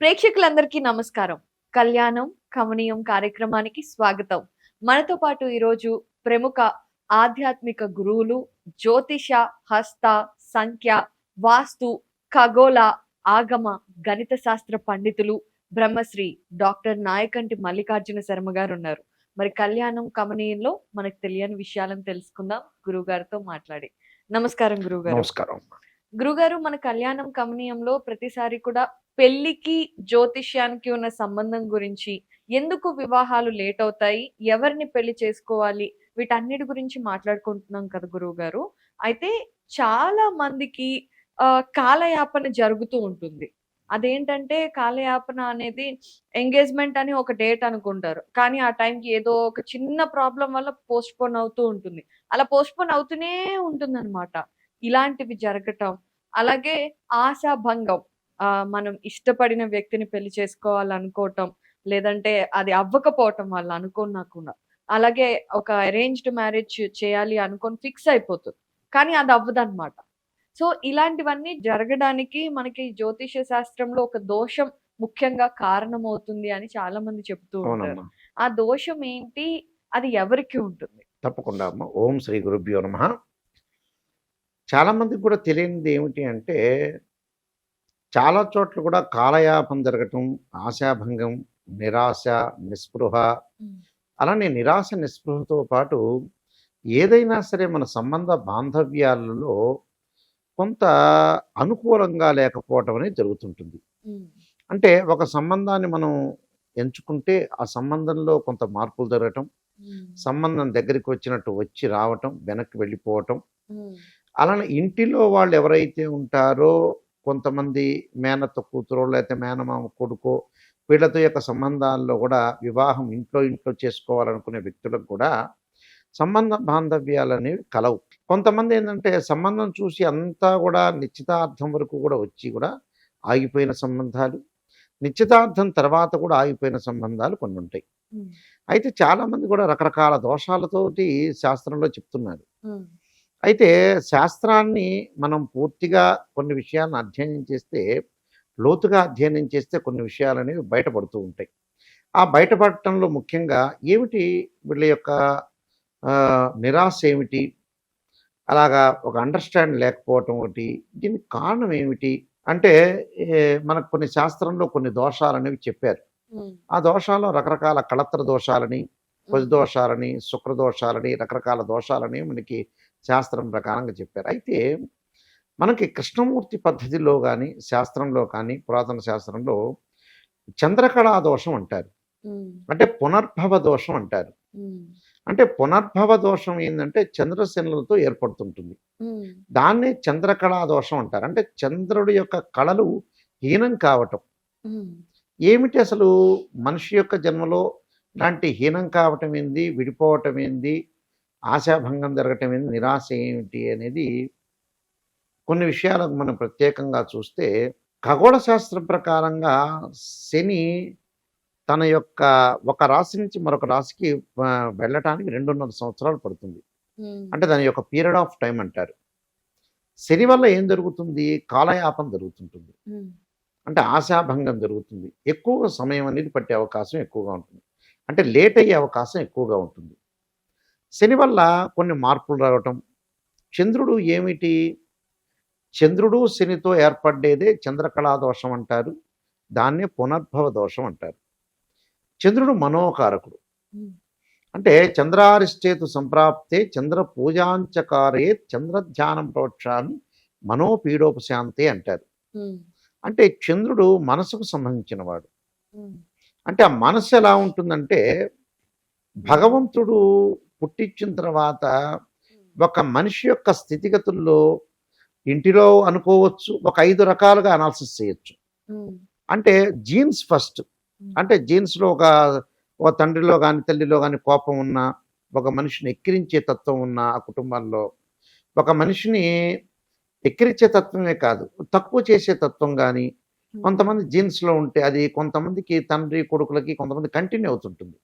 ప్రేక్షకులందరికీ నమస్కారం. కళ్యాణం కమనీయం కార్యక్రమానికి స్వాగతం. మనతో పాటు ఈరోజు ప్రముఖ ఆధ్యాత్మిక గురువులు జ్యోతిష హస్త సంఖ్య వాస్తు ఖగోళ ఆగమ గణిత శాస్త్ర పండితులు బ్రహ్మశ్రీ డాక్టర్ నాయకంటి మల్లికార్జున శర్మ గారు ఉన్నారు మరి కళ్యాణం కమనీయంలో మనకు తెలియని విషయాలను తెలుసుకుందాం. గురువు గారితో మాట్లాడి. నమస్కారం గురువు గారు నమస్కారం. గురుగారు మన కళ్యాణం కమనీయంలో ప్రతిసారి కూడా పెళ్ళికి జ్యోతిష్యానికి ఉన్న సంబంధం గురించి ఎందుకు వివాహాలు లేట్ అవుతాయి? ఎవరిని పెళ్ళి చేసుకోవాలి? వీటన్నిటి గురించి మాట్లాడుకుంటున్నాం కదా గురువు గారు అయితే చాలా మందికి ఆ, కాలయాపన జరుగుతూ ఉంటుంది. అదేంటంటే కాలయాపన అనేది ఎంగేజ్మెంట్ అని ఒక డేట్ అనుకుంటారు. కానీ ఆ టైంకి ఏదో ఒక చిన్న ప్రాబ్లం వల్ల పోస్ట్ పోన్ అవుతూ ఉంటుంది. అలా పోస్ట్ పోన్ అవుతూనే ఉంటుంది ఇలాంటివి జరగటం అలాగే ఆశాభంగం మనం ఇష్టపడిన వ్యక్తిని పెళ్ళి చేసుకోవాలనుకోవటం లేదంటే అది అవ్వకపోవటం వల్ల అనుకున్నాకుండా అలాగే ఒక అరేంజ్డ్ మ్యారేజ్ చేయాలి అనుకొని ఫిక్స్ అయిపోతుంది. కానీ అది అవ్వదన్నమాట. సో ఇలాంటివన్నీ జరగడానికి మనకి జ్యోతిష శాస్త్రంలో ఒక దోషం ముఖ్యంగా కారణమవుతుంది అని చాలా మంది చెప్తూ ఉంటారు ఆ దోషం ఏంటి? అది ఎవరికి ఉంటుంది? తప్పకుండా అమ్మ. ఓం శ్రీ గురుభ్యో నమ. చాలా మందికి కూడా తెలియనిది ఏమిటి అంటే చాలా చోట్ల కూడా కాలయాపం జరగటం ఆశాభంగం నిరాశ నిస్పృహ. అలానే నిరాశ నిస్పృహతో పాటు ఏదైనా సరే మన సంబంధ బాంధవ్యాలలో కొంత అనుకూలంగా లేకపోవటం అనేది జరుగుతుంటుంది. అంటే ఒక సంబంధాన్ని మనం ఎంచుకుంటే ఆ సంబంధంలో కొంత మార్పులు జరగటం సంబంధం దగ్గరికి వచ్చినట్టు వచ్చి రావటం వెనక్కి వెళ్ళిపోవటం. అలానే ఇంటిలో వాళ్ళు ఎవరైతే ఉంటారో కొంతమంది మేనత్త కూతురో లేకపోతే మేనమామ కొడుకో వీళ్ళతో యొక్క సంబంధాల్లో కూడా వివాహం ఇంట్లో ఇంట్లో చేసుకోవాలనుకునే వ్యక్తులకు కూడా సంబంధ బాంధవ్యాలు అనేవి కలవు. కొంతమంది ఏంటంటే సంబంధం చూసి అంతా కూడా నిశ్చితార్థం వరకు కూడా వచ్చి కూడా ఆగిపోయిన సంబంధాలు నిశ్చితార్థం తర్వాత కూడా ఆగిపోయిన సంబంధాలు కొన్ని ఉంటాయి. అయితే చాలామంది కూడా రకరకాల దోషాలతోటి శాస్త్రంలో చెప్తున్నారు. అయితే శాస్త్రాన్ని మనం పూర్తిగా కొన్ని విషయాలను అధ్యయనం చేస్తే లోతుగా అధ్యయనం చేస్తే కొన్ని విషయాలు అనేవి బయటపడుతూ ఉంటాయి. ఆ బయటపడటంలో ముఖ్యంగా ఏమిటి వీళ్ళ యొక్క నిరాశ ఏమిటి? అలాగా ఒక అండర్స్టాండ్ లేకపోవటం ఒకటి దీనికి కారణం ఏమిటి? అంటే మనకు కొన్ని శాస్త్రంలో కొన్ని దోషాలు అనేవి చెప్పారు. ఆ దోషాల్లో రకరకాల కళత్ర దోషాలని దోషాలని శుక్ర దోషాలని రకరకాల దోషాలని మనకి శాస్త్రం ప్రకారంగా చెప్పారు. అయితే మనకి కృష్ణమూర్తి పద్ధతిలో కానీ శాస్త్రంలో కానీ పురాతన శాస్త్రంలో చంద్రకళా దోషం అంటారు అంటే పునర్భవ దోషం అంటారు. అంటే పునర్భవ దోషం ఏంటంటే చంద్రశనులతో ఏర్పడుతుంటుంది. దాన్నే చంద్రకళా దోషం అంటారు. అంటే చంద్రుడి యొక్క కళలు హీనం కావటం. ఏమిటి అసలు మనిషి యొక్క జన్మలో ఇలాంటి హీనం కావటం ఏంది? విడిపోవటం ఏంది? ఆశాభంగం జరగటం ఏంది? నిరాశ ఏమిటి అనేది కొన్ని విషయాలకు మనం ప్రత్యేకంగా చూస్తే ఖగోళ శాస్త్రం ప్రకారంగా శని తన యొక్క ఒక రాశి నుంచి మరొక రాశికి వెళ్ళటానికి రెండున్నర సంవత్సరాలు పడుతుంది. అంటే దాని యొక్క పీరియడ్ ఆఫ్ టైం అంటారు. శని వల్ల ఏం జరుగుతుంది? కాలయాపం జరుగుతుంటుంది. అంటే ఆశాభంగం జరుగుతుంది. ఎక్కువ సమయం అనేది పట్టే అవకాశం ఎక్కువగా ఉంటుంది. అంటే లేట్ అయ్యే అవకాశం ఎక్కువగా ఉంటుంది. శని వల్ల కొన్ని మార్పులు రావటం. చంద్రుడు ఏమిటి? చంద్రుడు శనితో ఏర్పడ్డేదే చంద్రకళా దోషం అంటారు. దాన్నే పునర్భవ దోషం అంటారు. చంద్రుడు మనోకారకుడు. అంటే చంద్రారిష్టేతు సంప్రాప్తే చంద్ర పూజాంచకారే చంద్ర ధ్యానం ప్రోక్షాన్ని మనోపీడోపశాంతే అంటారు. అంటే చంద్రుడు మనసుకు సంబంధించిన వాడు అంటే ఆ మనసు ఎలా ఉంటుందంటే భగవంతుడు పుట్టించిన తర్వాత ఒక మనిషి యొక్క స్థితిగతుల్లో ఇంటిలో అనుకోవచ్చు ఒక ఐదు రకాలుగా అనాలిసిస్ చేయొచ్చు. అంటే జీన్స్ ఫస్ట్. అంటే జీన్స్లో ఒక ఒక తండ్రిలో కానీ తల్లిలో కానీ కోపం ఉన్న ఒక మనిషిని ఎక్కిరించే తత్వం ఉన్న ఆ కుటుంబాల్లో ఒక మనిషిని ఎక్కిరించే తత్వమే కాదు తక్కువ చేసే తత్వం కానీ కొంతమంది జీన్స్లో ఉంటే అది కొంతమందికి తండ్రి కొడుకులకి కొంతమంది కంటిన్యూ అవుతుంటుంది.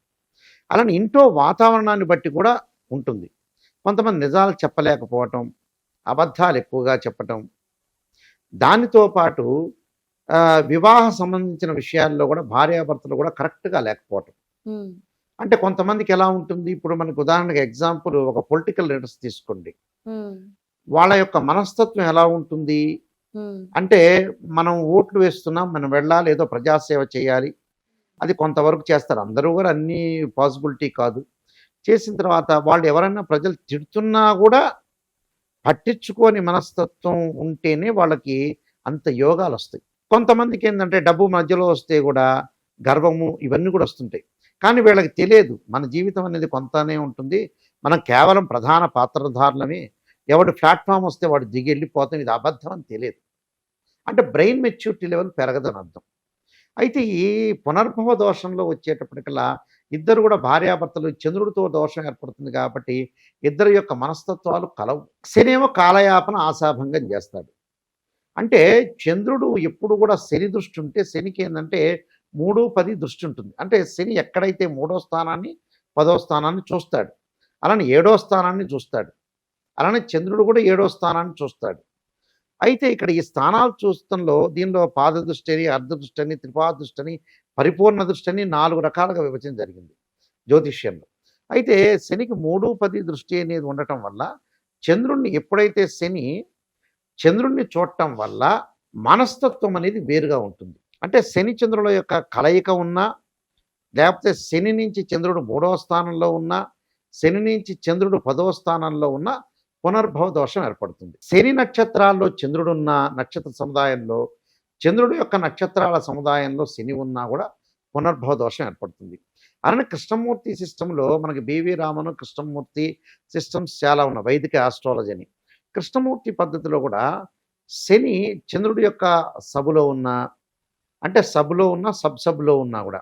అలానే ఇంట్లో వాతావరణాన్ని బట్టి కూడా ఉంటుంది. కొంతమంది నిజాలు చెప్పలేకపోవటం అబద్ధాలు ఎక్కువగా చెప్పటం. దానితో పాటు వివాహ సంబంధించిన విషయాల్లో కూడా భార్యాభర్తలు కూడా కరెక్ట్గా లేకపోవటం. అంటే కొంతమందికి ఎలా ఉంటుంది? ఇప్పుడు మనకు ఉదాహరణకి ఎగ్జాంపుల్ ఒక పొలిటికల్ లీడర్స్ తీసుకోండి. వాళ్ళ యొక్క మనస్తత్వం ఎలా ఉంటుంది? అంటే మనం ఓట్లు వేస్తున్నాం మనం వెళ్ళాలి ఏదో ప్రజాసేవ చేయాలి. అది కొంతవరకు చేస్తారు. అందరూ కూడా అన్నీ పాసిబిలిటీ కాదు. చేసిన తర్వాత వాళ్ళు ఎవరైనా ప్రజలు తిడుతున్నా కూడా పట్టించుకోని మనస్తత్వం ఉంటేనే వాళ్ళకి అంత యోగాలు వస్తాయి కొంతమందికి ఏంటంటే డబ్బు మధ్యలో వస్తే కూడా గర్వము ఇవన్నీ కూడా వస్తుంటాయి. కానీ వీళ్ళకి తెలియదు. మన జీవితం అనేది కొంతనే ఉంటుంది. మనం కేవలం ప్రధాన పాత్రధారులమే. ఎవడు ప్లాట్ఫామ్ వస్తే వాడు దిగి వెళ్ళిపోతాం. ఇది అబద్ధం అని తెలియదు. అంటే బ్రెయిన్ మెచ్యూరిటీ లెవెల్ పెరగదని అర్థం. అయితే ఈ పునర్భవ దోషంలో వచ్చేటప్పటికల్లా ఇద్దరు కూడా భార్యాభర్తలు చంద్రుడితో దోషం ఏర్పడుతుంది కాబట్టి ఇద్దరి యొక్క మనస్తత్వాలు కలవు. శనేమో కాలయాపన ఆశాభంగం చేస్తాడు. అంటే చంద్రుడు ఎప్పుడు కూడా శని దృష్టి ఉంటే శనికి ఏంటంటే మూడు పది దృష్టి ఉంటుంది. అంటే శని ఎక్కడైతే మూడో స్థానాన్ని పదో స్థానాన్ని చూస్తాడు. అలానే ఏడో స్థానాన్ని చూస్తాడు. అలానే చంద్రుడు కూడా ఏడో స్థానాన్ని చూస్తాడు. అయితే ఇక్కడ ఈ స్థానాలు చూస్తంలో దీనిలో పాద దృష్టి అని అర్ధ అని త్రిపాద అని పరిపూర్ణ దృష్టి అని నాలుగు రకాలుగా విభజన జరిగింది జ్యోతిష్యంలో. అయితే శనికి మూడు పది దృష్టి అనేది ఉండటం వల్ల చంద్రుణ్ణి ఎప్పుడైతే శని చంద్రుణ్ణి చూడటం వల్ల మనస్తత్వం అనేది వేరుగా ఉంటుంది. అంటే శని చంద్రుల యొక్క కలయిక ఉన్నా లేకపోతే శని నుంచి చంద్రుడు మూడవ స్థానంలో ఉన్నా శని నుంచి చంద్రుడు పదవ స్థానంలో ఉన్న పునర్భవ దోషం ఏర్పడుతుంది. శని నక్షత్రాల్లో చంద్రుడున్న నక్షత్ర సముదాయంలో చంద్రుడు యొక్క నక్షత్రాల సముదాయంలో శని ఉన్నా కూడా పునర్భవ దోషం ఏర్పడుతుంది. అలానే కృష్ణమూర్తి సిస్టంలో మనకి బివి రామను కృష్ణమూర్తి సిస్టమ్స్ చాలా ఉన్నాయి. వైదిక ఆస్ట్రాలజీ అని. కృష్ణమూర్తి పద్ధతిలో కూడా శని చంద్రుడి యొక్క సబులో ఉన్న అంటే సబ్లో ఉన్న సబ్ సబ్లో ఉన్నా కూడా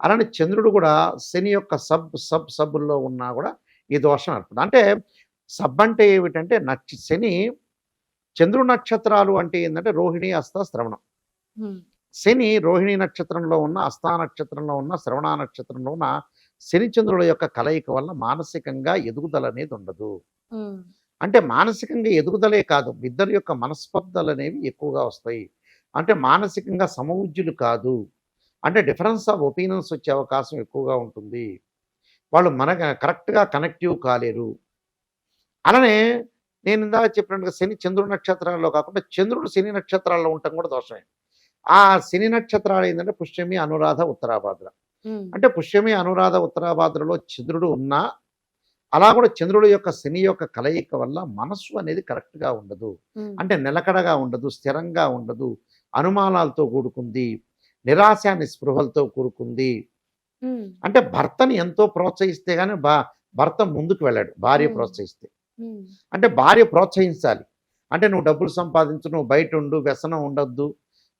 అలానే చంద్రుడు కూడా శని యొక్క సబ్ సబ్ సబ్బుల్లో ఉన్నా కూడా ఈ దోషం ఏర్పడుతుంది. అంటే సబ్ అంటే ఏమిటంటే నక్ష శని చంద్రుడు నక్షత్రాలు అంటే ఏంటంటే రోహిణి అస్త శ్రవణం. శని రోహిణి నక్షత్రంలో ఉన్న అస్థా నక్షత్రంలో ఉన్న శ్రవణ నక్షత్రంలో ఉన్న శని చంద్రుల యొక్క కలయిక వల్ల మానసికంగా ఎదుగుదల అనేది ఉండదు. అంటే మానసికంగా ఎదుగుదలే కాదు ఇద్దరి యొక్క మనస్పర్ధలు అనేవి ఎక్కువగా వస్తాయి. అంటే మానసికంగా సమవుజ్యులు కాదు. అంటే డిఫరెన్స్ ఆఫ్ ఒపీనియన్స్ వచ్చే అవకాశం ఎక్కువగా ఉంటుంది. వాళ్ళు మన కరెక్ట్గా కనెక్టివ్ కాలేరు. అలానే నేను ఇందాక చెప్పినట్టుగా శని చంద్రుడు నక్షత్రాల్లో కాకుండా చంద్రుడు శని నక్షత్రాల్లో ఉండటం కూడా దోషమే. ఆ శని నక్షత్రాలు ఏంటంటే పుష్యమి అనురాధ ఉత్తరాభాద్ర. అంటే పుష్యమి అనురాధ ఉత్తరాభాద్రలో చంద్రుడు ఉన్నా అలా కూడా చంద్రుడి యొక్క శని యొక్క కలయిక వల్ల మనస్సు అనేది కరెక్ట్గా ఉండదు. అంటే నిలకడగా ఉండదు స్థిరంగా ఉండదు అనుమానాలతో కూడుకుంది నిరాశ నిస్పృహలతో కూడుకుంది. అంటే భర్తని ఎంతో ప్రోత్సహిస్తే కానీ భర్త ముందుకు వెళ్ళాడు భార్య. ప్రోత్సహిస్తే. అంటే భార్య ప్రోత్సహించాలి. అంటే నువ్వు డబ్బులు సంపాదించు నువ్వు బయట ఉండు వ్యసనం ఉండొద్దు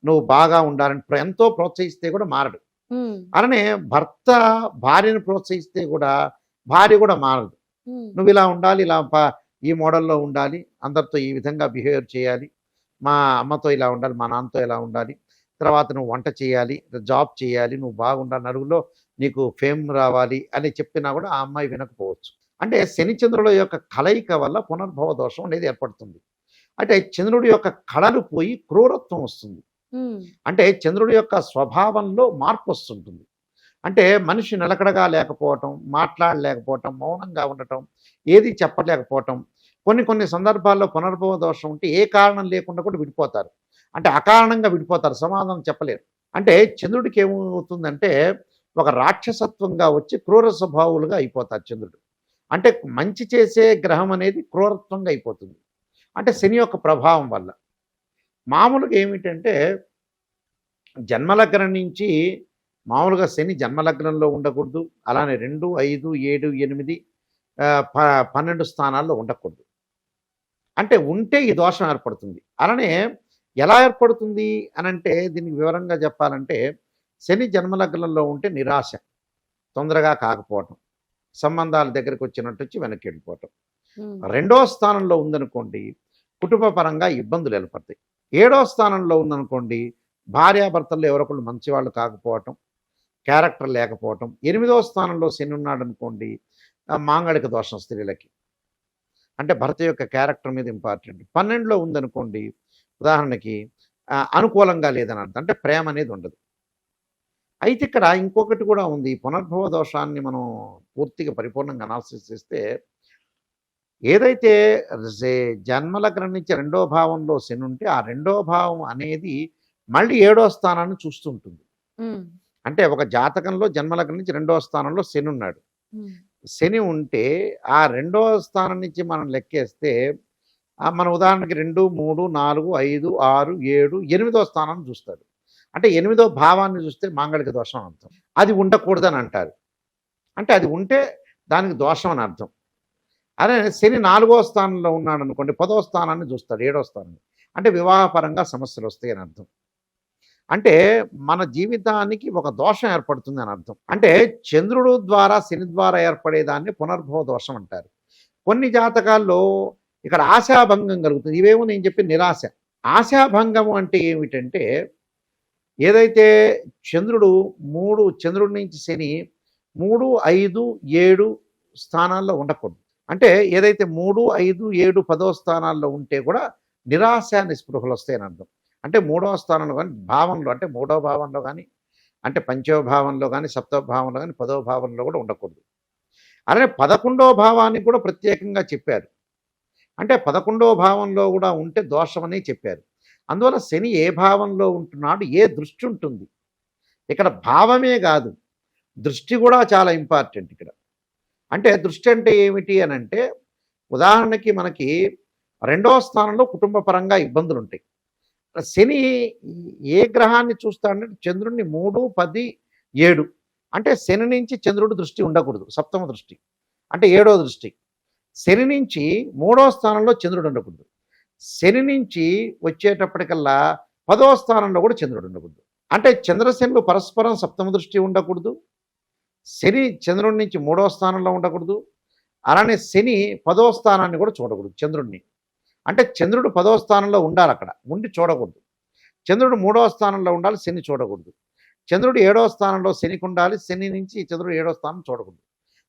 నువ్వు బాగా ఉండాలని ఎంతో ప్రోత్సహిస్తే కూడా మారడు. అలానే భర్త భార్యను ప్రోత్సహిస్తే కూడా భార్య కూడా మారదు. నువ్వు ఇలా ఉండాలి ఇలా ఈ మోడల్లో ఉండాలి అందరితో ఈ విధంగా బిహేవియర్ చేయాలి మా అమ్మతో ఇలా ఉండాలి మా నాన్నతో ఇలా ఉండాలి తర్వాత నువ్వు వంట చేయాలి జాబ్ చేయాలి నువ్వు బాగుండాలి నలుగులో నీకు ఫేమ్ రావాలి అని చెప్పినా కూడా ఆ అమ్మాయి వినకపోవచ్చు. అంటే శని చంద్రుల యొక్క కలయిక వల్ల పునర్భవ దోషం అనేది ఏర్పడుతుంది. అంటే చంద్రుడి యొక్క కళలు పోయి క్రూరత్వం వస్తుంది. అంటే చంద్రుడి యొక్క స్వభావంలో మార్పు వస్తుంటుంది. అంటే మనిషి నిలకడగా లేకపోవటం మాట్లాడలేకపోవటం మౌనంగా ఉండటం ఏది చెప్పలేకపోవటం కొన్ని కొన్ని సందర్భాల్లో పునర్భవ దోషం ఉంటే ఏ కారణం లేకుండా కూడా విడిపోతారు. అంటే అకారణంగా విడిపోతారు సమాధానం చెప్పలేరు. అంటే చంద్రుడికి ఏమవుతుందంటే ఒక రాక్షసత్వంగా వచ్చి క్రూర స్వభావులుగా అయిపోతారు చంద్రుడు. అంటే మంచి చేసే గ్రహం అనేది క్రూరత్వంగా అయిపోతుంది. అంటే శని యొక్క ప్రభావం వల్ల. మామూలుగా ఏమిటంటే జన్మలగ్నం నుంచి మామూలుగా శని జన్మలగ్నంలో ఉండకూడదు. అలానే రెండు ఐదు ఏడు ఎనిమిది ప పన్నెండు స్థానాల్లో ఉండకూడదు. అంటే ఉంటే ఈ దోషం ఏర్పడుతుంది. అలానే ఎలా ఏర్పడుతుంది అని అంటే దీనికి వివరంగా చెప్పాలంటే శని జన్మలగ్నంలో ఉంటే నిరాశ తొందరగా కాకపోవటం. సంబంధాల దగ్గరికి వచ్చినట్టు వచ్చి వెనక్కి వెళ్ళిపోవటం. రెండో స్థానంలో ఉందనుకోండి కుటుంబ పరంగా ఇబ్బందులు ఏర్పడతాయి. ఏడో స్థానంలో ఉందనుకోండి భార్యాభర్తల్లో ఎవరొకళ్ళు మంచివాళ్ళు కాకపోవటం క్యారెక్టర్ లేకపోవటం. ఎనిమిదో స్థానంలో శని ఉన్నాడు అనుకోండి మాంగళిక దోషం స్త్రీలకి. అంటే భర్త యొక్క క్యారెక్టర్ మీద ఇంపార్టెంట్. పన్నెండులో ఉందనుకోండి ఉదాహరణకి అనుకూలంగా లేదని అర్థం అంటే ప్రేమ అనేది ఉండదు. అయితే ఇక్కడ ఇంకొకటి కూడా ఉంది. ఈ పునర్భవ దోషాన్ని మనం పూర్తిగా పరిపూర్ణంగా అనాలిసిస్ చేస్తే ఏదైతే జే- జన్మలగ్నం నుంచి రెండో భావంలో శని ఉంటే ఆ రెండో భావం అనేది మళ్ళీ ఏడో స్థానాన్ని చూస్తుంటుంది. అంటే ఒక జాతకంలో జన్మలగ్నం నుంచి రెండో స్థానంలో శని ఉన్నాడు. శని ఉంటే ఆ రెండో స్థానం నుంచి మనం లెక్కేస్తే మన ఉదాహరణకి రెండు మూడు నాలుగు ఐదు ఆరు ఏడు ఎనిమిదో స్థానాన్ని చూస్తాడు. అంటే ఎనిమిదో భావాన్ని చూస్తే మాంగళిక దోషం అర్థం. అది ఉండకూడదని అంటారు. అంటే అది ఉంటే దానికి దోషం అని అర్థం. అదే శని నాలుగో స్థానంలో ఉన్నాడు అనుకోండి పదో స్థానాన్ని చూస్తాడు ఏడో స్థానాన్ని. అంటే వివాహపరంగా సమస్యలు వస్తాయి అని అర్థం. అంటే మన జీవితానికి ఒక దోషం ఏర్పడుతుంది అని అర్థం. అంటే చంద్రుడు ద్వారా శని ద్వారా ఏర్పడేదాన్ని పునర్భవ దోషం అంటారు. కొన్ని జాతకాల్లో ఇక్కడ ఆశాభంగం కలుగుతుంది. ఇవేమో నేను చెప్పి నిరాశ. ఆశాభంగము అంటే ఏమిటంటే ఏదైతే చంద్రుడు మూడు చంద్రుడి నుంచి శని మూడు ఐదు ఏడు స్థానాల్లో ఉండకూడదు. అంటే ఏదైతే మూడు ఐదు ఏడు పదో స్థానాల్లో ఉంటే కూడా నిరాశ నిస్పృహలు వస్తాయని అర్థం. అంటే మూడవ స్థానంలో కానీ భావంలో అంటే మూడవ భావంలో కానీ అంటే పంచవ భావంలో కానీ సప్తవ భావంలో కానీ పదవ భావంలో కూడా ఉండకూడదు. అలానే పదకొండవ భావాన్ని కూడా ప్రత్యేకంగా చెప్పారు. అంటే పదకొండవ భావంలో కూడా ఉంటే దోషమని చెప్పారు. అందువల్ల శని ఏ భావంలో ఉంటున్నాడు ఏ దృష్టి ఉంటుంది? ఇక్కడ భావమే కాదు. దృష్టి కూడా చాలా ఇంపార్టెంట్ ఇక్కడ. అంటే దృష్టి అంటే ఏమిటి అని అంటే ఉదాహరణకి మనకి రెండవ స్థానంలో కుటుంబ పరంగా ఇబ్బందులు ఉంటాయి. శని ఏ గ్రహాన్ని చూస్తాడంటే చంద్రుడిని మూడు పది ఏడు. అంటే శని నుంచి చంద్రుడి దృష్టి ఉండకూడదు సప్తమ దృష్టి. అంటే ఏడో దృష్టి. శని నుంచి మూడో స్థానంలో చంద్రుడు ఉండకూడదు. శని నుంచి వచ్చేటప్పటికల్లా పదో స్థానంలో కూడా చంద్రుడు ఉండకూడదు. అంటే చంద్రశనులు పరస్పరం సప్తమ దృష్టి ఉండకూడదు. శని చంద్రుడి నుంచి మూడో స్థానంలో ఉండకూడదు. అలానే శని పదో స్థానాన్ని కూడా చూడకూడదు చంద్రుడిని. అంటే చంద్రుడు పదో స్థానంలో ఉండాలి అక్కడ. ఉండి చూడకూడదు. చంద్రుడు మూడో స్థానంలో ఉండాలి శని చూడకూడదు. చంద్రుడు ఏడో స్థానంలో శనికి ఉండాలి శని నుంచి చంద్రుడు ఏడో స్థానం చూడకూడదు.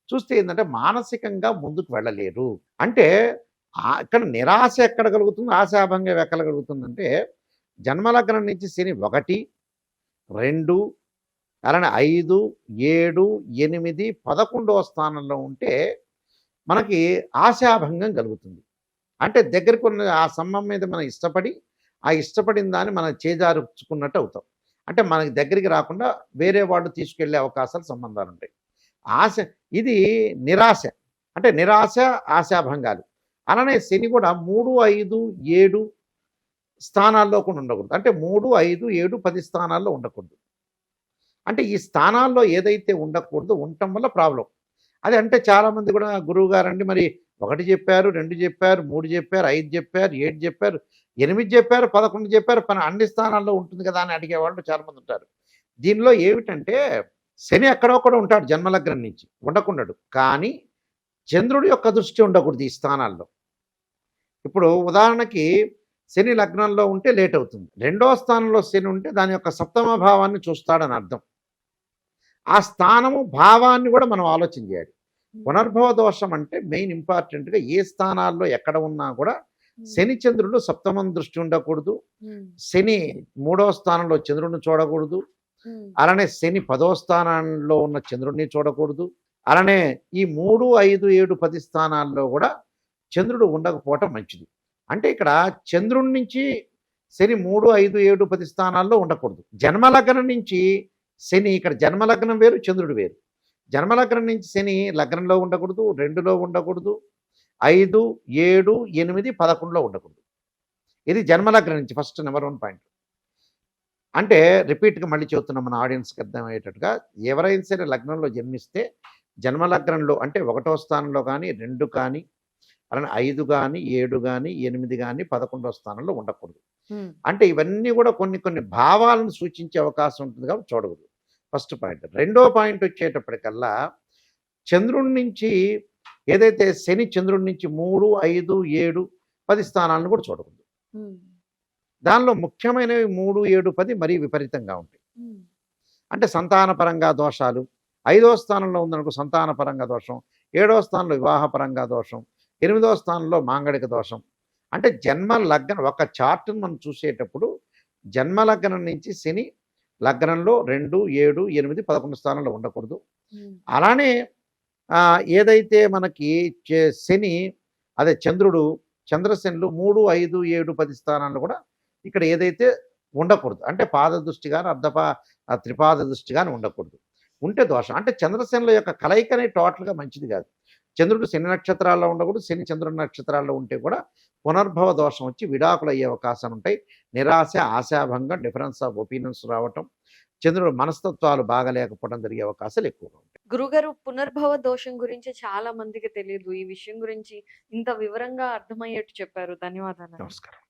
చూస్తే ఏంటంటే మానసికంగా ముందుకు వెళ్ళలేరు. అంటే అక్కడ ఇక్కడ నిరాశ ఎక్కడ కలుగుతుంది ఆశాభంగం ఎక్కడ కలుగుతుందంటే జన్మలగ్నం నుంచి శని ఒకటి రెండు అలానే ఐదు ఏడు ఎనిమిది పదకొండవ స్థానంలో ఉంటే మనకి ఆశాభంగం కలుగుతుంది. అంటే దగ్గరకు ఉన్న ఆ స్తంభం మీద మనం ఇష్టపడి ఆ ఇష్టపడిన దాన్ని మనం చేజారుచుకున్నట్టు అవుతాం. అంటే మనకి దగ్గరికి రాకుండా వేరే వాళ్ళు తీసుకెళ్ళే అవకాశాలు సంబంధాలు ఉంటాయి. ఆశ ఇది నిరాశ. అంటే నిరాశ ఆశాభంగాలు. అలానే శని కూడా మూడు ఐదు ఏడు స్థానాల్లో కూడా ఉండకూడదు. అంటే మూడు ఐదు ఏడు పది స్థానాల్లో ఉండకూడదు. అంటే ఈ స్థానాల్లో ఏదైతే ఉండకూడదు ఉండటం వల్ల ప్రాబ్లం. అది అంటే చాలామంది కూడా గురువు గారండి మరి ఒకటి చెప్పారు రెండు చెప్పారు మూడు చెప్పారు ఐదు చెప్పారు ఏడు చెప్పారు ఎనిమిది చెప్పారు పదకొండు చెప్పారు పని అన్ని స్థానాల్లో ఉంటుంది కదా అని అడిగేవాళ్ళు చాలామంది ఉంటారు. దీనిలో ఏమిటంటే శని ఎక్కడో కూడా ఉంటాడు జన్మలగ్నం నుంచి ఉండకుండాడు. కానీ చంద్రుడి యొక్క దృష్టి ఉండకూడదు ఈ స్థానాల్లో. ఇప్పుడు ఉదాహరణకి శని లగ్నంలో ఉంటే లేట్ అవుతుంది. రెండో స్థానంలో శని ఉంటే దాని యొక్క సప్తమ భావాన్ని చూస్తాడని అర్థం. ఆ స్థానము భావాన్ని కూడా మనం ఆలోచన చేయాలి. పునర్భవ దోషం అంటే మెయిన్ ఇంపార్టెంట్గా ఏ స్థానాల్లో ఎక్కడ ఉన్నా కూడా శని చంద్రుడు సప్తమం దృష్టి ఉండకూడదు. శని మూడో స్థానంలో చంద్రుడిని చూడకూడదు. అలానే శని పదో స్థానంలో ఉన్న చంద్రుడిని చూడకూడదు. అలానే ఈ మూడు ఐదు ఏడు పది స్థానాల్లో కూడా చంద్రుడు ఉండకపోవటం మంచిది. అంటే ఇక్కడ చంద్రుడి నుంచి శని మూడు ఐదు ఏడు పది స్థానాల్లో ఉండకూడదు. జన్మలగ్నం నుంచి శని ఇక్కడ జన్మలగ్నం వేరు చంద్రుడు వేరు. జన్మలగ్నం నుంచి శని లగ్నంలో ఉండకూడదు రెండులో ఉండకూడదు ఐదు ఏడు ఎనిమిది పదకొండులో ఉండకూడదు. ఇది జన్మలగ్నం నుంచి ఫస్ట్ నెంబర్ వన్ పాయింట్. అంటే రిపీట్గా మళ్ళీ చెబుతున్నాం మన ఆడియన్స్కి అర్థమయ్యేటట్టుగా ఎవరైనా సరే లగ్నంలో జన్మిస్తే జన్మలగ్నంలో అంటే ఒకటో స్థానంలో కానీ రెండు కానీ అలానే ఐదు కానీ ఏడు కానీ ఎనిమిది కానీ పదకొండో స్థానంలో ఉండకూడదు. అంటే ఇవన్నీ కూడా కొన్ని కొన్ని భావాలను సూచించే అవకాశం ఉంటుంది కాబట్టి చూడకూడదు. First point. రెండో పాయింట్ వచ్చేటప్పటికల్లా చంద్రుడి నుంచి ఏదైతే శని చంద్రుడి నుంచి మూడు ఐదు ఏడు పది స్థానాలను కూడా చూడకూడదు. దానిలో ముఖ్యమైనవి మూడు ఏడు పది మరీ విపరీతంగా ఉంటాయి. అంటే సంతానపరంగా దోషాలు ఐదో స్థానంలో ఉందనుకో సంతానపరంగా దోషం ఏడో స్థానంలో వివాహపరంగా దోషం ఎనిమిదో స్థానంలో మాంగళిక దోషం. అంటే జన్మ లగ్నం ఒక చార్ట్ని మనం చూసేటప్పుడు జన్మ లగ్నం నుంచి శని లగ్నంలో రెండు ఏడు ఎనిమిది పదకొండు స్థానంలో ఉండకూడదు. అలానే ఏదైతే మనకి శని అదే చంద్రుడు చంద్రశనులు మూడు ఐదు ఏడు పది స్థానాల్లో కూడా ఇక్కడ ఏదైతే ఉండకూడదు. అంటే పాద దృష్టి కానీ అర్ధపా త్రిపాద దృష్టి కానీ ఉండకూడదు. ఉంటే దోషం. అంటే చంద్రశనుల యొక్క కలయిక అనేది టోటల్గా మంచిది కాదు. చంద్రుడు శని నక్షత్రాల్లో ఉండకూడదు. శని చంద్రుడి నక్షత్రాల్లో ఉంటే కూడా పునర్భవ దోషం వచ్చి విడాకులు అయ్యే అవకాశాలు ఉంటాయి. నిరాశ ఆశాభంగం డిఫరెన్స్ ఆఫ్ ఒపీనియన్స్ రావటం చంద్రుడు మనస్తత్వాలు బాగలేకపోవడం జరిగే అవకాశాలు ఎక్కువగా ఉంటాయి. గురుగారు పునర్భవ దోషం గురించి చాలా మందికి తెలియదు ఈ విషయం గురించి ఇంత వివరంగా అర్థమయ్యేట్టు చెప్పారు. ధన్యవాదాలు నమస్కారం.